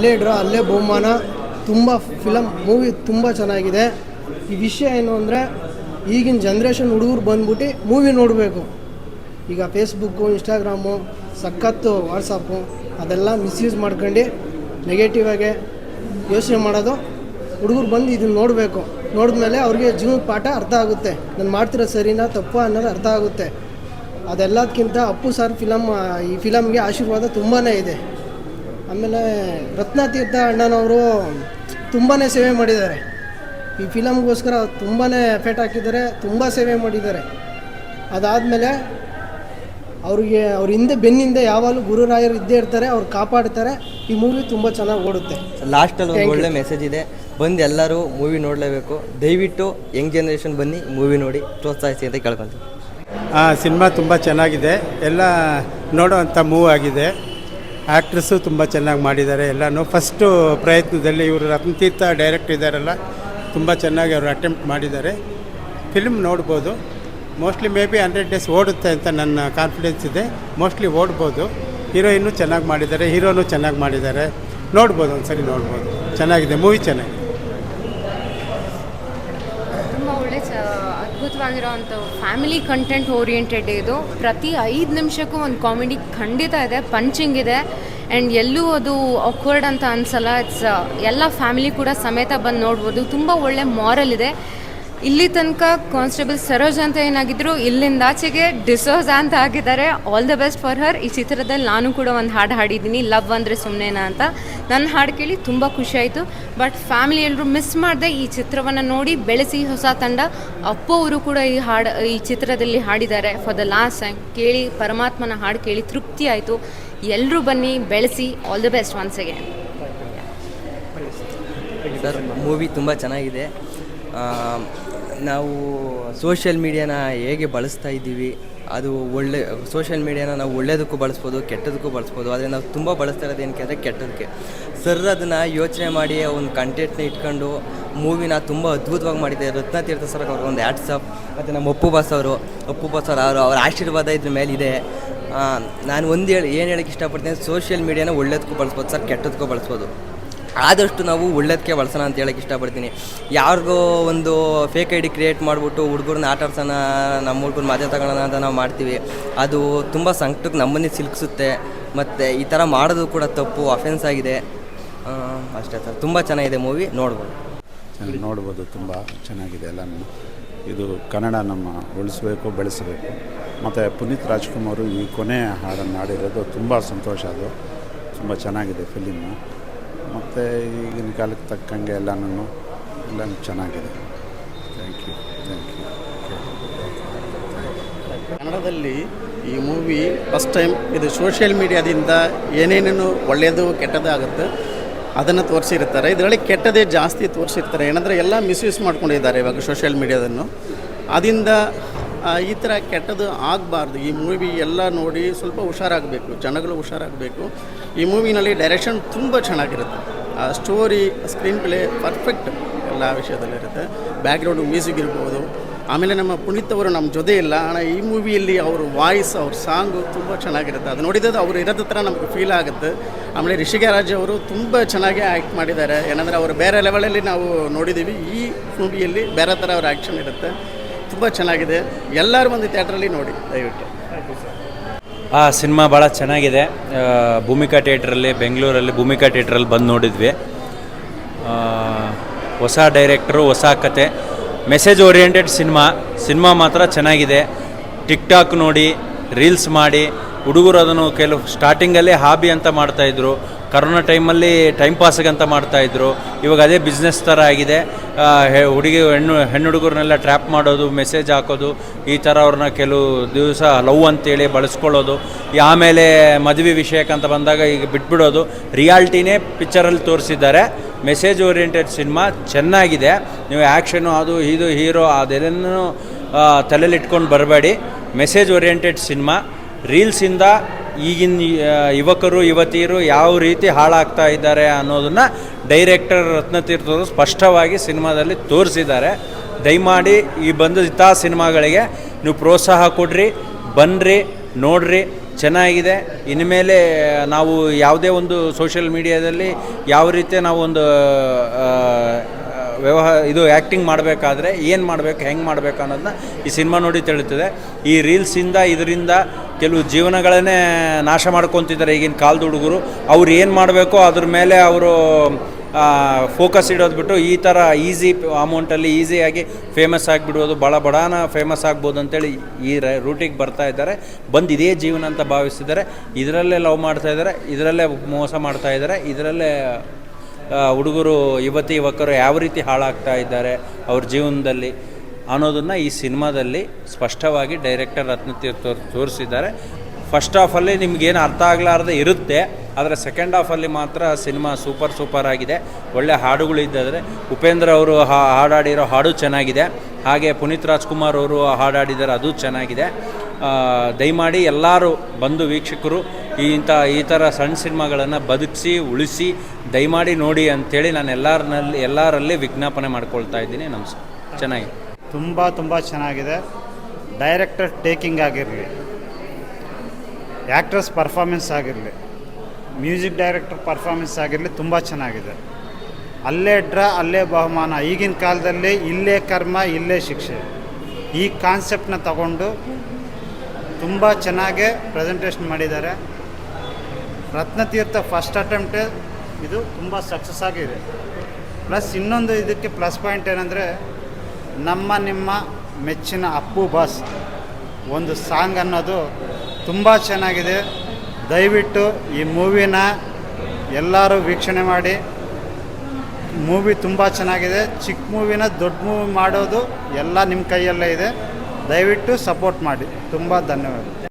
ಅಲ್ಲೇ ಡ್ರಾ ಅಲ್ಲೇ ಬಹುಮಾನ. ತುಂಬ ಫಿಲಮ್ ಮೂವಿ ತುಂಬ ಚೆನ್ನಾಗಿದೆ. ಈ ವಿಷಯ ಏನು ಅಂದರೆ, ಈಗಿನ ಜನ್ರೇಷನ್ ಹುಡುಗರು ಬಂದ್ಬಿಟ್ಟು ಮೂವಿ ನೋಡಬೇಕು. ಈಗ ಫೇಸ್ಬುಕ್ಕು ಇನ್ಸ್ಟಾಗ್ರಾಮು ಸಖತ್ತು ವಾಟ್ಸಪ್ಪು ಅದೆಲ್ಲ ಮಿಸ್ಯೂಸ್ ಮಾಡ್ಕೊಂಡು ನೆಗೆಟಿವ್ ಆಗಿ ಯೋಚನೆ ಮಾಡೋದು. ಹುಡುಗರು ಬಂದು ಇದನ್ನು ನೋಡಬೇಕು. ನೋಡಿದ್ಮೇಲೆ ಅವ್ರಿಗೆ ಜೀವನದ ಪಾಠ ಅರ್ಥ ಆಗುತ್ತೆ. ನಾನು ಮಾಡ್ತಿರೋ ಸರಿನಾ, ತಪ್ಪು ಅನ್ನೋದು ಅರ್ಥ ಆಗುತ್ತೆ. ಅದೆಲ್ಲದಕ್ಕಿಂತ ಅಪ್ಪು ಸರ್ ಫಿಲಮ್ ಈ ಫಿಲಮ್ಗೆ ಆಶೀರ್ವಾದ ತುಂಬಾ ಇದೆ. ಆಮೇಲೆ ರತ್ನತೀರ್ಥ ಅಣ್ಣನವರು ತುಂಬಾ ಸೇವೆ ಮಾಡಿದ್ದಾರೆ. ಈ ಫಿಲಮ್ಗೋಸ್ಕರ ತುಂಬಾ ಎಫೆಕ್ಟ್ ಹಾಕಿದ್ದಾರೆ ತುಂಬ ಸೇವೆ ಮಾಡಿದ್ದಾರೆ. ಅದಾದಮೇಲೆ ಅವ್ರಿಗೆ ಅವ್ರ ಹಿಂದೆ ಬೆನ್ನಿಂದ ಯಾವಾಗಲೂ ಗುರುರಾಯರು ಇದ್ದೇ ಇರ್ತಾರೆ ಅವ್ರು ಕಾಪಾಡ್ತಾರೆ. ಈ ಮೂವಿ ತುಂಬ ಚೆನ್ನಾಗಿ ಓಡುತ್ತೆ. ಲಾಸ್ಟಲ್ಲಿ ಒಂದು ಒಳ್ಳೆ ಮೆಸೇಜ್ ಇದೆ. ಬಂದು ಎಲ್ಲರೂ ಮೂವಿ ನೋಡಲೇಬೇಕು. ದಯವಿಟ್ಟು ಯಂಗ್ ಜನ್ರೇಷನ್ ಬನ್ನಿ ಮೂವಿ ನೋಡಿ ಪ್ರೋತ್ಸಾಹಿಸಿ ಅಂತ ಕೇಳ್ಕೊಂತೀವಿ ಆ ಸಿನಿಮಾ ತುಂಬ ಚೆನ್ನಾಗಿದೆ. ಎಲ್ಲ ನೋಡೋವಂಥ ಮೂವ್ ಆಗಿದೆ. ಆ್ಯಕ್ಟ್ರಸ್ಸು ತುಂಬ ಚೆನ್ನಾಗಿ ಮಾಡಿದ್ದಾರೆ ಎಲ್ಲನೂ. ಫಸ್ಟು ಪ್ರಯತ್ನದಲ್ಲಿ ಇವರು ರತ್ನತೀರ್ಥ ಡೈರೆಕ್ಟ್ ಇದ್ದಾರಲ್ಲ, ತುಂಬ ಚೆನ್ನಾಗಿ ಅವರು ಅಟೆಂಪ್ಟ್ ಮಾಡಿದ್ದಾರೆ. ಫಿಲ್ಮ್ ನೋಡ್ಬೋದು. Mostly may be hundred days ಓಡುತ್ತೆ ಅಂತ ನನ್ನ ಕಾನ್ಫಿಡೆನ್ಸ್ ಇದೆ. ಮೋಸ್ಟ್ಲಿ ಓಡ್ಬೋದು. ಹೀರೋಯಿನ್ನು ಚೆನ್ನಾಗಿ ಮಾಡಿದ್ದಾರೆ, ಹೀರೋನು ಚೆನ್ನಾಗಿ ಮಾಡಿದ್ದಾರೆ. ನೋಡ್ಬೋದು ಒಂದು ಸರಿ ನೋಡ್ಬೋದು. ಚೆನ್ನಾಗಿದೆ, ಮೂವಿ ಚೆನ್ನಾಗಿದೆ ತುಂಬ ಒಳ್ಳೆ ಚ, ಅದ್ಭುತವಾಗಿರೋವಂಥ ಫ್ಯಾಮಿಲಿ ಕಂಟೆಂಟ್ ಓರಿಯೆಂಟೆಡ್ ಇದು. ಪ್ರತಿ ಐದು ನಿಮಿಷಕ್ಕೂ ಒಂದು ಕಾಮಿಡಿ ಖಂಡಿತ ಇದೆ ಪಂಚಿಂಗ್ ಇದೆ. ಆ್ಯಂಡ್ ಎಲ್ಲೂ ಅದು ಅಕ್ವರ್ಡ್ ಅಂತ ಅನ್ಸಲ್ಲ. ಇಟ್ಸ್ ಎಲ್ಲ ಫ್ಯಾಮಿಲಿ ಕೂಡ ಸಮೇತ ಬಂದು ನೋಡ್ಬೋದು. ತುಂಬ ಒಳ್ಳೆ ಮಾರಲ್ ಇದೆ. ಇಲ್ಲಿ ತನಕ ಕಾನ್ಸ್ಟೇಬಲ್ ಸರೋಜ್ ಅಂತ ಏನಾಗಿದ್ರು ಇಲ್ಲಿಂದ ಆಚೆಗೆ ಡಿಸೋಸ್ ಅಂತ ಆಗಿದ್ದಾರೆ. All the best for her ಈ ಚಿತ್ರದಲ್ಲಿ ನಾನು ಕೂಡ ಒಂದು ಹಾಡು ಹಾಡಿದ್ದೀನಿ. ಲವ್ ಅಂದರೆ ಸುಮ್ಮನೆನಾ ಅಂತ. ನನ್ನ ಹಾಡು ಕೇಳಿ ತುಂಬ ಖುಷಿ ಆಯಿತು. ಬಟ್ ಫ್ಯಾಮಿಲಿ ಎಲ್ಲರೂ ಮಿಸ್ ಮಾಡದೆ ಈ ಚಿತ್ರವನ್ನು ನೋಡಿ ಬೆಳೆಸಿ ಹೊಸ ತಂಡ. ಅಪ್ಪು ಅವರು ಕೂಡ ಈ ಹಾಡು, ಈ ಚಿತ್ರದಲ್ಲಿ ಹಾಡಿದ್ದಾರೆ. ಫಾರ್ ದ ಲಾಸ್ಟ್ ಟೈಮ್ ಕೇಳಿ ಪರಮಾತ್ಮನ ಹಾಡು ಕೇಳಿ ತೃಪ್ತಿ ಆಯಿತು. ಎಲ್ಲರೂ ಬನ್ನಿ, ಬೆಳೆಸಿ. All the best once again sir movie ತುಂಬ ಚೆನ್ನಾಗಿದೆ. ನಾವು ಸೋಷಿಯಲ್ ಮೀಡಿಯಾನ ಹೇಗೆ ಬಳಸ್ತಾ ಇದ್ದೀವಿ, ಅದು ಒಳ್ಳೆ ಸೋಷಿಯಲ್ ಮೀಡಿಯಾನ ನಾವು ಒಳ್ಳೆಯದಕ್ಕೂ ಬಳಸ್ಬೋದು, ಕೆಟ್ಟದಕ್ಕೂ ಬಳಸ್ಬೋದು, ಆದರೆ ನಾವು ತುಂಬ ಬಳಸ್ತಾ ಇರೋದು ಏನಕ್ಕೆ ಅಂದರೆ ಕೆಟ್ಟದಕ್ಕೆ ಸರ್ ಅದನ್ನು ಯೋಚನೆ ಮಾಡಿ ಒಂದು ಕಂಟೆಂಟ್ನ ಇಟ್ಕೊಂಡು ಮೂವಿನ ತುಂಬ ಅದ್ಭುತವಾಗಿ ಮಾಡಿದ್ದಾರೆ ರತ್ನತೀರ್ಥ ಸರ್ ಅವ್ರ ಒಂದು ಆ್ಯಟ್ಸಪ್ ಮತ್ತು ನಮ್ಮ ಅಪ್ಪು ಬಾಸ್ ಅವರು ಅಪ್ಪು ಬಾಸ್ ಅವರು ಅವರು ಅವ್ರ ಆಶೀರ್ವಾದ ಇದ್ರ ಇದೆ. ನಾನು ಒಂದು ಹೇಳಿ, ಏನು ಹೇಳಕ್ಕೆ ಇಷ್ಟಪಡ್ತೀನಿ ಸೋಷಿಯಲ್ ಮೀಡಿಯಾನ ಒಳ್ಳೇದಕ್ಕೂ ಬಳಸ್ಬೋದು ಸರ್ ಕೆಟ್ಟದಕ್ಕೂ ಬಳಸ್ಬೋದು. ಆದಷ್ಟು ನಾವು ಒಳ್ಳೇದಕ್ಕೆ ಬಳಸೋಣ ಅಂತ ಹೇಳಕ್ಕೆ ಇಷ್ಟಪಡ್ತೀನಿ. ಯಾರಿಗೋ ಒಂದು ಫೇಕ್ ಐ ಡಿ ಕ್ರಿಯೇಟ್ ಮಾಡಿಬಿಟ್ಟು ಹುಡುಗರನ್ನ ಆಟ ಆಡ್ಸೋಣ ನಮ್ಮ ಹುಡುಗರು ಮಜಾ ತಗೊಳ್ಳೋಣ ಅಂತ ನಾವು ಮಾಡ್ತೀವಿ. ಅದು ತುಂಬ ಸಂಕಟಕ್ಕೆ ನಮ್ಮನ್ನೇ ಸಿಲುಕಿಸುತ್ತೆ. ಮತ್ತು ಈ ಥರ ಮಾಡೋದು ಕೂಡ ತಪ್ಪು ಅಫೆನ್ಸ್ ಆಗಿದೆ. ಅಷ್ಟೇ ಸರ್. ತುಂಬ ಚೆನ್ನಾಗಿದೆ ಮೂವಿ ನೋಡ್ಬೋದು. ನೋಡ್ಬೋದು. ತುಂಬ ಚೆನ್ನಾಗಿದೆ ಎಲ್ಲ ಇದು ಕನ್ನಡ ನಮ್ಮ ಉಳಿಸ್ಬೇಕು, ಬೆಳೆಸಬೇಕು. ಮತ್ತು ಪುನೀತ್ ರಾಜ್ಕುಮಾರ್ ಈ ಕೊನೆ ಹಾಡನ್ನು ಆಡಿರೋದು ತುಂಬ ಸಂತೋಷ ಅದು. ತುಂಬ ಚೆನ್ನಾಗಿದೆ ಫಿಲಿಮು ಮತ್ತು ಈಗಿನ ಕಾಲಕ್ಕೆ ತಕ್ಕಂಗೆ ಎಲ್ಲನೂ ಎಲ್ಲ ಚೆನ್ನಾಗಿದೆ. ಥ್ಯಾಂಕ್ ಯು ಥ್ಯಾಂಕ್ ಯು ಕನ್ನಡದಲ್ಲಿ ಈ ಮೂವಿ ಫಸ್ಟ್ ಟೈಮ್ ಇದು ಸೋಷಿಯಲ್ ಮೀಡಿಯಾದಿಂದ ಏನೇನೇನು ಒಳ್ಳೆಯದು, ಕೆಟ್ಟದ್ದು ಆಗುತ್ತೆ ಅದನ್ನು ತೋರಿಸಿರ್ತಾರೆ. ಇದರಲ್ಲಿ ಕೆಟ್ಟದೇ ಜಾಸ್ತಿ ತೋರಿಸಿರ್ತಾರೆ. ಏನಂದರೆ ಎಲ್ಲ ಮಿಸ್ಯೂಸ್ ಮಾಡ್ಕೊಂಡಿದ್ದಾರೆ ಇವಾಗ ಸೋಷಿಯಲ್ ಮೀಡಿಯಾದನ್ನು ಅದರಿಂದ ಈ ಥರ ಕೆಟ್ಟದ್ದು ಆಗಬಾರ್ದು ಈ ಮೂವಿ ಎಲ್ಲ ನೋಡಿ ಸ್ವಲ್ಪ ಹುಷಾರಾಗಬೇಕು ಜನಗಳು ಹುಷಾರಾಗಬೇಕು ಈ ಮೂವಿನಲ್ಲಿ ಡೈರೆಕ್ಷನ್ ತುಂಬ ಚೆನ್ನಾಗಿರುತ್ತೆ ಆ ಸ್ಟೋರಿ ಸ್ಕ್ರೀನ್ ಪ್ಲೇ ಪರ್ಫೆಕ್ಟ್ ಎಲ್ಲ ವಿಷಯದಲ್ಲಿರುತ್ತೆ ಬ್ಯಾಕ್ಗ್ರೌಂಡು ಮ್ಯೂಸಿಕ್ ಇರ್ಬೋದು ಆಮೇಲೆ ನಮ್ಮ ಪುನೀತ್ ಅವರು ನಮ್ಮ ಜೊತೆ ಇಲ್ಲ ஆனால் ಈ ಮೂವಿಯಲ್ಲಿ ಅವ್ರ ವಾಯ್ಸ್ ಅವ್ರ ಸಾಂಗು ತುಂಬ ಚೆನ್ನಾಗಿರುತ್ತೆ ಅದು ನೋಡಿದ್ದು ಅವ್ರು ಇರೋದ ಥರ ನಮಗೆ ಫೀಲ್ ಆಗುತ್ತೆ ಆಮೇಲೆ ರಿಷಿಕರಾಜ್ ಅವರು ತುಂಬ ಚೆನ್ನಾಗಿ ಆ್ಯಕ್ಟ್ ಮಾಡಿದ್ದಾರೆ ಏನಂದರೆ ಅವರು ಬೇರೆ ಲೆವೆಲಲ್ಲಿ ನಾವು ನೋಡಿದ್ದೀವಿ ಈ ಮೂವಿಯಲ್ಲಿ ಬೇರೆ ಥರ ಅವ್ರ ಆ್ಯಕ್ಷನ್ ಇರುತ್ತೆ ತುಂಬ ಚೆನ್ನಾಗಿದೆ. ಎಲ್ಲರೂ ಒಂದು ಥಿಯೇಟ್ರಲ್ಲಿ ನೋಡಿ, ದಯವಿಟ್ಟು. ಆ ಸಿನಿಮಾ ಭಾಳ ಚೆನ್ನಾಗಿದೆ. ಭೂಮಿಕಾ ಥಿಯೇಟ್ರಲ್ಲಿ, ಬೆಂಗಳೂರಲ್ಲಿ ಭೂಮಿಕಾ ಥಿಯೇಟ್ರಲ್ಲಿ ಬಂದು ನೋಡಿದ್ವಿ. ಹೊಸ ಡೈರೆಕ್ಟ್ರು, ಹೊಸ ಕತೆ. Message oriented cinema. ಸಿನಿಮಾ ಮಾತ್ರ ಚೆನ್ನಾಗಿದೆ. ಟಿಕ್ ಟಾಕ್ ನೋಡಿ, ರೀಲ್ಸ್ ಮಾಡಿ ಹುಡುಗರು ಅದನ್ನು ಕೆಲವು ಸ್ಟಾರ್ಟಿಂಗಲ್ಲೇ ಹಾಬಿ ಅಂತ ಮಾಡ್ತಾಯಿದ್ರು ಕರೋನಾ ಟೈಮಲ್ಲಿ ಟೈಮ್ ಪಾಸ್ಗಂತ ಮಾಡ್ತಾಯಿದ್ರು ಇವಾಗ ಅದೇ ಬಿಸ್ನೆಸ್ ಥರ ಆಗಿದೆ. ಹುಡುಗಿ, ಹೆಣ್ಣು ಹೆಣ್ಣು ಹುಡುಗರನ್ನೆಲ್ಲ ಟ್ರ್ಯಾಪ್ ಮಾಡೋದು ಮೆಸೇಜ್ ಹಾಕೋದು, ಈ ಥರ ಅವ್ರನ್ನ ಕೆಲವು ದಿವಸ ಲವ್ ಅಂತೇಳಿ ಬಳಸ್ಕೊಳ್ಳೋದು. ಆಮೇಲೆ ಮದುವೆ ವಿಷಯಕ್ಕಂತ ಬಂದಾಗ ಈಗ ಬಿಟ್ಬಿಡೋದು. ರಿಯಾಲ್ಟಿನೇ ಪಿಕ್ಚರಲ್ಲಿ ತೋರಿಸಿದ್ದಾರೆ. ಮೆಸೇಜ್ ಓರಿಯೆಂಟೆಡ್ ಸಿನಿಮಾ ಚೆನ್ನಾಗಿದೆ. ನೀವು ಆ್ಯಕ್ಷನು ಅದು, ಇದು ಹೀರೋ ಅದೆಲ್ಲನೂ ತಲೆಯಲ್ಲಿ ಇಟ್ಕೊಂಡು ಬರಬೇಡಿ. ಮೆಸೇಜ್ ಓರಿಯೆಂಟೆಡ್ ಸಿನಿಮಾ ರೀಲ್ಸಿಂದ ಈಗಿನ ಯುವಕರು, ಯುವತಿಯರು ಯಾವ ರೀತಿ ಹಾಳಾಗ್ತಾ ಇದ್ದಾರೆ ಅನ್ನೋದನ್ನು ಡೈರೆಕ್ಟರ್ ರತ್ನತೀರ್ಥರು ಸ್ಪಷ್ಟವಾಗಿ ಸಿನಿಮಾದಲ್ಲಿ ತೋರಿಸಿದ್ದಾರೆ. ದಯಮಾಡಿ ಈ ಬಂದ ಇಂಥ ಸಿನಿಮಾಗಳಿಗೆ ನೀವು ಪ್ರೋತ್ಸಾಹ ಕೊಡ್ರಿ ಬನ್ನಿರಿ ನೋಡ್ರಿ, ಚೆನ್ನಾಗಿದೆ. ಇನ್ಮೇಲೆ, ನಾವು ಯಾವುದೇ ಒಂದು ಸೋಷಿಯಲ್ ಮೀಡಿಯಾದಲ್ಲಿ ಯಾವ ರೀತಿ ನಾವು ಒಂದು ವ್ಯವಹಾರ, ಇದು ಆ್ಯಕ್ಟಿಂಗ್ ಮಾಡಬೇಕಾದ್ರೆ ಏನು ಮಾಡಬೇಕು, ಹೆಂಗೆ ಮಾಡಬೇಕು ಅನ್ನೋದನ್ನ ಈ ಸಿನಿಮಾ ನೋಡಿ ತಿಳಿತದೆ. ಈ ರೀಲ್ಸಿಂದ ಇದರಿಂದ ಕೆಲವು ಜೀವನಗಳನ್ನೇ ನಾಶ ಮಾಡ್ಕೊತಿದ್ದಾರೆ ಈಗಿನ ಕಾಲದ ಹುಡುಗರು. ಅವ್ರು ಏನು ಮಾಡಬೇಕೋ, ಅದ್ರ ಮೇಲೆ ಅವರು ಫೋಕಸ್ ಇಡೋದು ಬಿಟ್ಟು ಈ ಥರ ಈಸಿ ಅಮೌಂಟಲ್ಲಿ ಈಸಿಯಾಗಿ ಫೇಮಸ್ ಆಗಿಬಿಡೋದು ಭಾಳ ಬಡಾನ ಫೇಮಸ್ ಆಗ್ಬೋದು ಅಂತೇಳಿ ಈ ರೂಟಿಗೆ ಬರ್ತಾ ಇದ್ದಾರೆ. ಬಂದು ಇದೇ ಜೀವನ ಅಂತ ಭಾವಿಸಿದ್ದಾರೆ ಇದರಲ್ಲೇ ಲವ್ ಮಾಡ್ತಾ ಇದ್ದಾರೆ, ಇದರಲ್ಲೇ ಮೋಸ ಮಾಡ್ತಾ ಇದ್ದಾರೆ, ಇದರಲ್ಲೇ ಹುಡುಗರು, ಯುವತಿ, ಯುವಕರು ಯಾವ ರೀತಿ ಹಾಳಾಗ್ತಾ ಇದ್ದಾರೆ ಅವ್ರ ಜೀವನದಲ್ಲಿ ಅನ್ನೋದನ್ನು ಈ ಸಿನಿಮಾದಲ್ಲಿ ಸ್ಪಷ್ಟವಾಗಿ ಡೈರೆಕ್ಟರ್ ರತ್ನತೀರ್ಥ ತೋರಿಸಿದ್ದಾರೆ. ಫಸ್ಟ್ ಆಫಲ್ಲಿ ನಿಮಗೇನು ಅರ್ಥ ಆಗಲಾರ್ದೆ ಇರುತ್ತೆ, ಆದರೆ ಸೆಕೆಂಡ್ ಹಾಫಲ್ಲಿ ಮಾತ್ರ ಸಿನಿಮಾ ಸೂಪರ್ ಸೂಪರ್ ಆಗಿದೆ. ಒಳ್ಳೆ ಹಾಡುಗಳು ಇದ್ದಾದರೆ ಉಪೇಂದ್ರ ಅವರು ಹಾಡಾಡಿರೋ ಹಾಡು ಚೆನ್ನಾಗಿದೆ. ಹಾಗೆ ಪುನೀತ್ ರಾಜ್ಕುಮಾರ್ ಅವರು ಹಾಡಾಡಿದ್ದಾರೆ ಅದು ಚೆನ್ನಾಗಿದೆ. ದಯಮಾಡಿ ಎಲ್ಲರೂ ಬಂದು ವೀಕ್ಷಕರು ಈ ಇಂಥ ಈ ಥರ ಸಣ್ಣ ಸಿನಿಮಾಗಳನ್ನು ಬದುಕಿಸಿ, ಉಳಿಸಿ, ದಯಮಾಡಿ ನೋಡಿ ಅಂಥೇಳಿ ನಾನು ಎಲ್ಲರನಲ್ಲಿ, ಎಲ್ಲರಲ್ಲಿ ವಿಜ್ಞಾಪನೆ ಮಾಡ್ಕೊಳ್ತಾ ಇದ್ದೀನಿ. ನಮಸ್ಕಾರ. ಚೆನ್ನಾಗಿ ತುಂಬ ತುಂಬ ಚೆನ್ನಾಗಿದೆ. ಡೈರೆಕ್ಟರ್ ಟೇಕಿಂಗ್ ಆಗಿರಲಿ ಆ್ಯಕ್ಟ್ರಸ್ ಪರ್ಫಾರ್ಮೆನ್ಸ್ ಆಗಿರಲಿ ಮ್ಯೂಸಿಕ್ ಡೈರೆಕ್ಟರ್ ಪರ್ಫಾರ್ಮೆನ್ಸ್ ಆಗಿರಲಿ ತುಂಬ ಚೆನ್ನಾಗಿದೆ. ಅಲ್ಲೇ ಡ್ರ, ಅಲ್ಲೇ ಬಹುಮಾನ. ಈಗಿನ ಕಾಲದಲ್ಲಿ ಇಲ್ಲೇ ಕರ್ಮ, ಇಲ್ಲೇ ಶಿಕ್ಷೆ. ಈ ಕಾನ್ಸೆಪ್ಟನ್ನ ತಗೊಂಡು ತುಂಬ ಚೆನ್ನಾಗೇ ಪ್ರೆಸೆಂಟೇಷನ್ ಮಾಡಿದ್ದಾರೆ. ರತ್ನತೀರ್ಥ ಫಸ್ಟ್ ಅಟೆಂಪ್ಟೇ ಇದು ತುಂಬ ಸಕ್ಸಸ್ ಆಗಿದೆ. ಪ್ಲಸ್ ಇನ್ನೊಂದು ಇದಕ್ಕೆ ಪ್ಲಸ್ ಪಾಯಿಂಟ್ ಏನಂದರೆ ನಮ್ಮ ನಿಮ್ಮ ಮೆಚ್ಚಿನ ಅಪ್ಪು ಬಾಸ್ ಒಂದು ಸಾಂಗ್ ಅನ್ನೋದು ತುಂಬ ಚೆನ್ನಾಗಿದೆ. ದಯವಿಟ್ಟು ಈ ಮೂವಿನ ಎಲ್ಲರೂ ವೀಕ್ಷಣೆ ಮಾಡಿ. ಮೂವಿ ತುಂಬ ಚೆನ್ನಾಗಿದೆ. ಚಿಕ್ಕ ಮೂವಿನ ದೊಡ್ಡ ಮೂವಿ ಮಾಡೋದು ಎಲ್ಲ ನಿಮ್ಮ ಕೈಯಲ್ಲೇ ಇದೆ. ದಯವಿಟ್ಟು ಸಪೋರ್ಟ್ ಮಾಡಿ. ತುಂಬ ಧನ್ಯವಾದ.